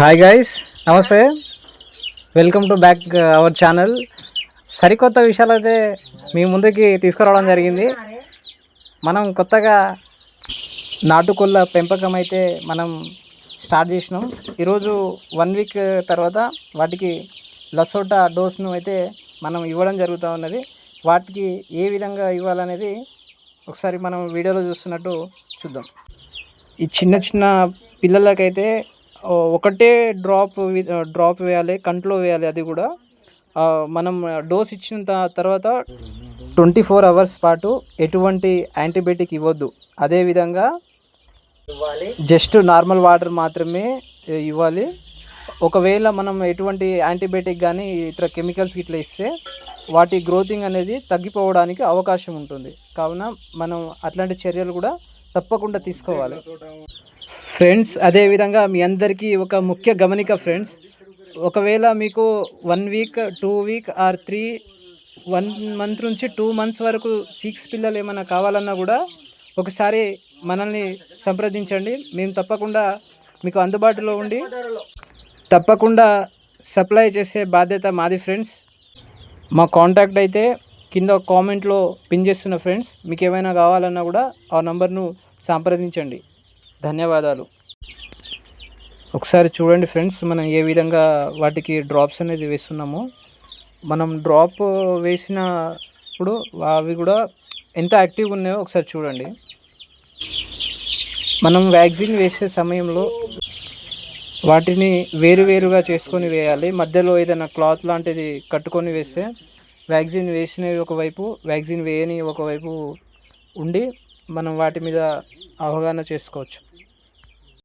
Hi guys నమస్తే. Welcome to back our channel సరికొత్త విషయాలు అయితే మీ ముందుకి తీసుకురావడం జరిగింది. మనం కొత్తగా నాటుకోళ్ళ పెంపకం అయితే మనం స్టార్ట్ చేసినాం. ఈరోజు వన్ వీక్ తర్వాత వాటికి లసోటా డోస్ను అయితే మనం ఇవ్వడం జరుగుతూ ఉన్నది. వాటికి ఏ విధంగా ఇవ్వాలనేది ఒకసారి మనం వీడియోలో చూస్తున్నట్టు చూద్దాం. ఈ చిన్న చిన్న పిల్లలకైతే ఒకటే డ్రాప్ డ్రాప్ వేయాలి కంట్లో వేయాలి అది కూడా. మనం డోస్ ఇచ్చిన తర్వాత ట్వంటీ ఫోర్ అవర్స్ పాటు ఎటువంటి యాంటీబయాటిక్ ఇవ్వద్దు. అదేవిధంగా జస్ట్ నార్మల్ వాటర్ మాత్రమే ఇవ్వాలి. ఒకవేళ మనం ఎటువంటి యాంటీబయాటిక్ కానీ ఇతర కెమికల్స్ ఇట్లా ఇస్తే వాటి గ్రోతింగ్ అనేది తగ్గిపోవడానికి అవకాశం ఉంటుంది. కావున మనం అట్లాంటి చర్యలు కూడా తప్పకుండా తీసుకోవాలి. ఫ్రెండ్స్ అదేవిధంగా మీ అందరికీ ఒక ముఖ్య గమనిక ఫ్రెండ్స్. ఒకవేళ మీకు one week two week or three one month నుంచి టూ మంత్స్ వరకు చీక్స్ పిల్లలు ఏమైనా కావాలన్నా కూడా ఒకసారి మనల్ని సంప్రదించండి. మేము తప్పకుండా మీకు అందుబాటులో ఉండి తప్పకుండా సప్లై చేసే బాధ్యత మాది ఫ్రెండ్స్. మా కాంటాక్ట్ అయితే కింద కామెంట్లో పిన్ చేస్తున్న ఫ్రెండ్స్. మీకు ఏమైనా కావాలన్నా కూడా ఆ నంబర్ను సంప్రదించండి. ధన్యవాదాలు. ఒకసారి చూడండి ఫ్రెండ్స్ మనం ఏ విధంగా వాటికి డ్రాప్స్ అనేది వేస్తున్నామో. మనం డ్రాప్ వేసినప్పుడు అవి కూడా ఎంత యాక్టివ్గా ఉన్నాయో ఒకసారి చూడండి. మనం వ్యాక్సిన్ వేసే సమయంలో వాటిని వేరువేరుగా చేసుకొని వేయాలి. మధ్యలో ఏదైనా క్లాత్ లాంటిది కట్టుకొని వేస్తే వ్యాక్సిన్ వేసినవి ఒకవైపు వ్యాక్సిన్ వేయని ఒకవైపు ఉండి మనం వాటి మీద అవగాహన చేసుకోవచ్చు.